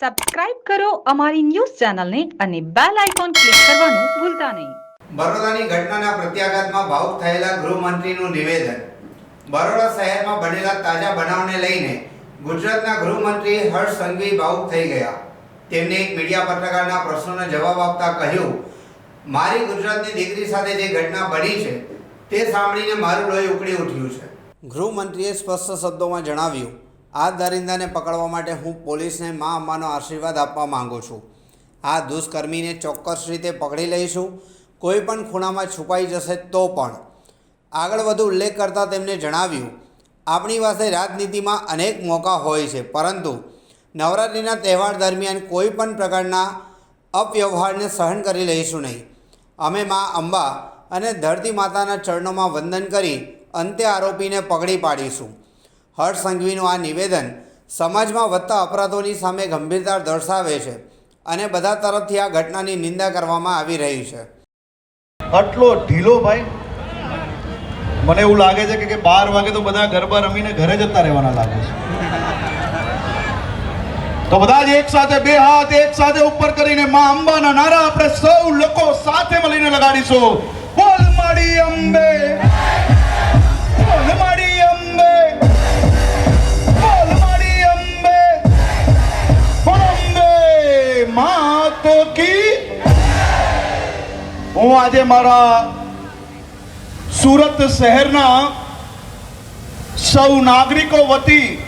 Subscribe કરો અમારી news ચેનલને અને બેલ આઇકોન ક્લિક કરવાનું ભૂલતા નહીં. બરોડાની ઘટનાના પ્રત્યાઘાતમાં ભાવુક થયેલા ગૃહમંત્રીનું નિવેદન. બરોડા શહેરમાં બનેલા તાજા બનાવને લઈને ગુજરાતના ગૃહમંત્રી હર્ષ સંઘવી ભાવુક થઈ ગયા. તેમણે એક મીડિયા પત્રકારના પ્રશ્નોનો જવાબ આપતા કહ્યું મારી ગુજરાતની દીકરી સાથે જે ઘટના બની છે તે સાંભળીને મારું લોહી ઉકળી ઉઠ્યું છે. ગૃહમંત્રીએ સ્પષ્ટ શબ્દોમાં જણાવ્યું આ દરિંદાને પકડવા માટે હું પોલીસને મા અંબાનો આશીર્વાદ આપવા માંગુ છું. આ દુષ્કર્મીને ચોક્કસ રીતે પકડી લઈશું. કોઈ પણ ખૂણામાં છુપાઈ જશે તો પણ. આગળ વધુ ઉલ્લેખ કરતાં તેમણે જણાવ્યું, આપણી પાસે રાજનીતિમાં અનેક મોકા હોય છે, પરંતુ નવરાત્રિના તહેવાર દરમિયાન કોઈ પણ પ્રકારના અપવ્યવહારને સહન કરી લઈશું નહીં. અમે મા અંબા અને ધરતી માતાના ચરણોમાં વંદન કરી અંતે આરોપીને પકડી પાડીશું. હર્ષ સંઘવીનું આ નિવેદન સમાજમાં વધતા અપરાધોની સામે ગંભીરતા દર્શાવે છે અને બધા તરફથી આ ઘટનાની નિંદા કરવામાં આવી રહી છે. આટલો ઢીલો ભાઈ? મને એવું લાગે છે કે- બાર વાગે તો બધા ગરબા રમીને ઘરે જતા રહેવાના લાગે છે. તો બધા જ એક સાથે બે હાથ એક સાથે ઉપર કરીને માં અંબાના નારા આપણે સૌ લોકો સાથે મળીને લગાડીશું. બોલ માડી અંબે. હું આજે મારા સુરત શહેરના સૌ નાગરિકો વતી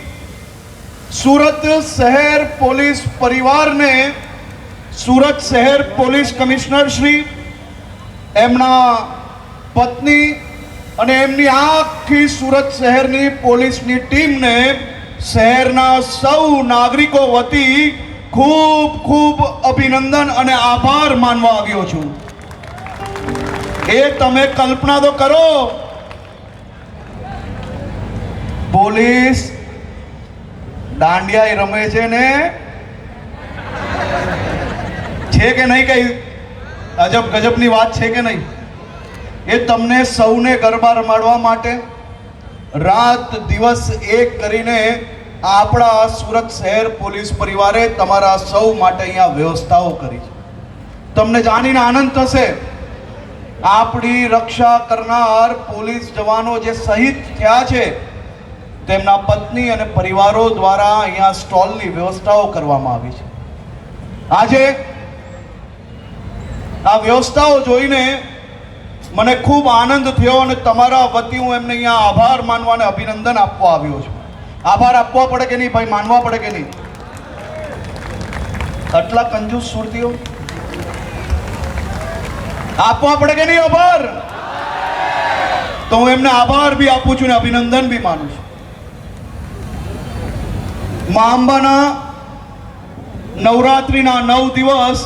સુરત શહેર પોલીસ પરિવારને સુરત શહેર પોલીસ કમિશનર શ્રી, એમના પત્ની અને એમની આખી સુરત શહેરની પોલીસની ટીમને શહેરના સૌ નાગરિકો વતી ખૂબ ખૂબ અભિનંદન અને આભાર માનવા આવ્યો છું. એ તમે કલ્પના તો કરો. પોલીસ દાંડિયા રમે છે ને? છે કે નહીં કઈ? અજબ ગજબની વાત છે કે નહીં? એ તમને સૌને ગરબા રમાડવા માટે રાત દિવસ એક કરીને આપણા સુરત શહેર પોલીસ પરિવારે તમારા સૌ માટે અહીંયા વ્યવસ્થાઓ કરી છે. તમને જાણીને આનંદ થશે. આપણી રક્ષા કરનાર પોલીસ જવાનો જે શહીદ થયા છે, તેમના પત્ની અને પરિવારો દ્વારા અહીંયા સ્ટોલની વ્યવસ્થાઓ કરવામાં આવી છે. આજે આ વ્યવસ્થાઓ જોઈને મને ખૂબ આનંદ થયો અને તમારા વતી હું એમને અહીંયા આભાર માનવા અને અભિનંદન આપવા આવ્યો છું. આભાર આપવા પડે કે નહીં? ભાઈ, માનવા પડે કે નહીં? આટલા કંજૂસ સુરતીઓ? આપવા પડે કે નહીં આભાર? તો હું એમને આભાર બી આપું છું ને અભિનંદન બી માનું છું. મા અંબાના નવરાત્રિના નવ દિવસ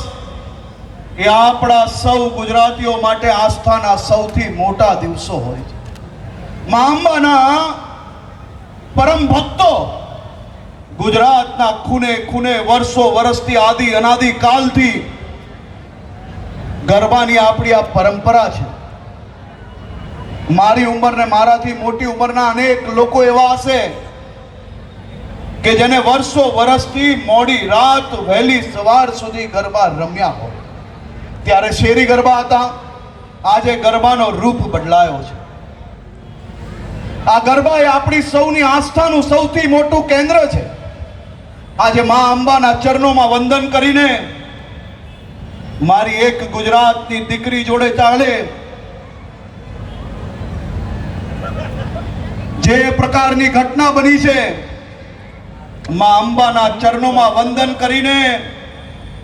એ આપણા સૌ ગુજરાતીઓ માટે આસ્થાના સૌથી મોટા દિવસો હોય છે. મા અંબાના પરમ ભક્તો ગુજરાતના ખૂને ખૂને વર્ષો વર્ષથી આદિ અનાદિ કાલથી ગરબાની આપણી આ પરંપરા છે. મારી ઉંમર ને મારાથી મોટી ઉંમરના અનેક લોકો એવા હશે કે જેને વર્ષો વર્ષથી મોડી રાત વહેલી સવાર સુધી ગરબા રમ્યા હોય. ત્યારે શેરી ગરબા હતા. આજે ગરબાનો રૂપ બદલાયો છે. આ ગરબા એ આપણી સૌની આસ્થાનું સૌથી મોટું કેન્દ્ર છે. આજે મા અંબાના ચરણોમાં વંદન કરીને મારી એક ગુજરાતની દીકરી જોડે ચાલે. જે પ્રકારની ઘટના બની છે, મા અંબાના ચરણોમાં વંદન કરીને,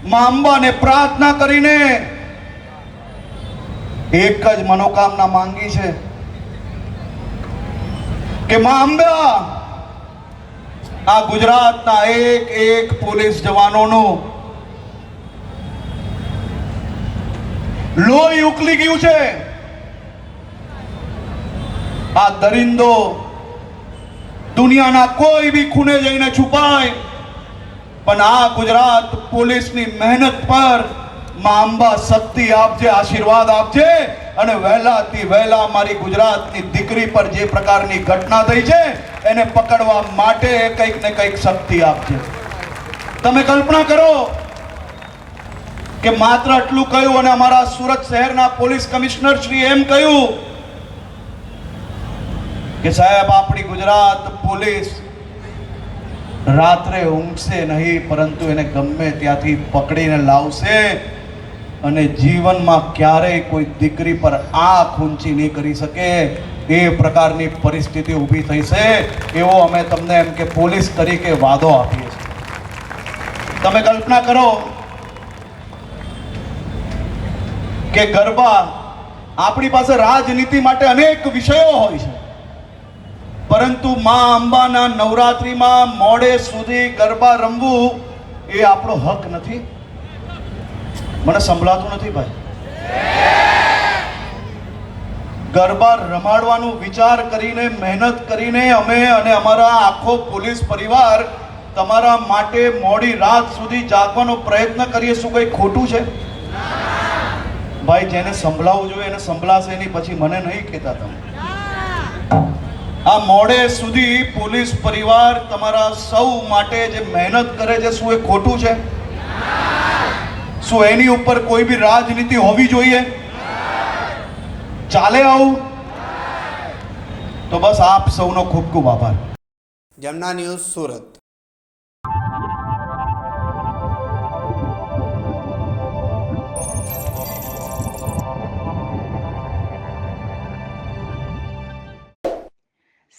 મા અંબાને પ્રાર્થના કરીને, એક જ મનોકામના માંગી છે કે મા અંબા, આ ગુજરાતના એક એક પોલીસ જવાનોનું લોહી ઉકલી ગયું છે. આ દરિંદો દુનિયાના કોઈ બી ખૂણે જઈને છુપાય, પણ આ ગુજરાત પોલીસની મહેનત પરમાં અંબા શક્તિ આપજે, આશીર્વાદ આપજે અને વહેલાથી વહેલા મારી ગુજરાતની દીકરી પર જે પ્રકારની ઘટના થઈ છે, એને પકડવા માટે કંઈક ને કંઈક શક્તિ આપજે. તમે કલ્પના કરો કે માત્ર આટલું કહ્યું અને અમારા સુરત શહેરના પોલીસ કમિશનર શ્રી એમ કહ્યું કે સાહેબ, આપણી ગુજરાત પોલીસ રાત્રે ઊંઘશે નહીં, પરંતુ એને ગમે ત્યાંથી પકડીને લાવશે અને જીવનમાં ક્યારેય કોઈ દીકરી પર આંખ ઊંચી નહીં કરી શકે. એ પ્રકારની પરિસ્થિતિ ઊભી થઈ છે એવો અમે તમને એમ કે પોલીસ તરીકે વાદો આપીએ છીએ. તમે કલ્પના કરો કે ગરબા આપણી પાસે રાજનીતિ માટે અનેક વિષયો હોય છે. પરંતુ મા અંબાના નવરાત્રિમાં મોડે સુધી ગરબા રમવું એ આપણો હક નથી. મને સંભળાતું નથી ભાઈ. ગરબા રમાડવાનું વિચાર કરીને, મહેનત કરીને અમે અને અમારા આખો પોલીસ પરિવાર તમારા માટે મોડી રાત સુધી જાગવાનો પ્રયત્ન કરીએ શું કંઈ ખોટું છે? ભાઈ, જેને સંભળાવવું જોઈએ, એને સંભળાશે નહીં, પછી મને નહીં કહેતા તમે. આ મોડે સુધી પોલીસ પરિવાર તમારા સૌ માટે જે મહેનત કરે છે, શું એ ખોટું છે? શું એની ઉપર કોઈ બી રાજનીતિ હોવી જોઈએ? ચાલે આવું? તો બસ આપ સૌનો ખૂબ ખૂબ આભાર. જમના ન્યૂઝ સુરત.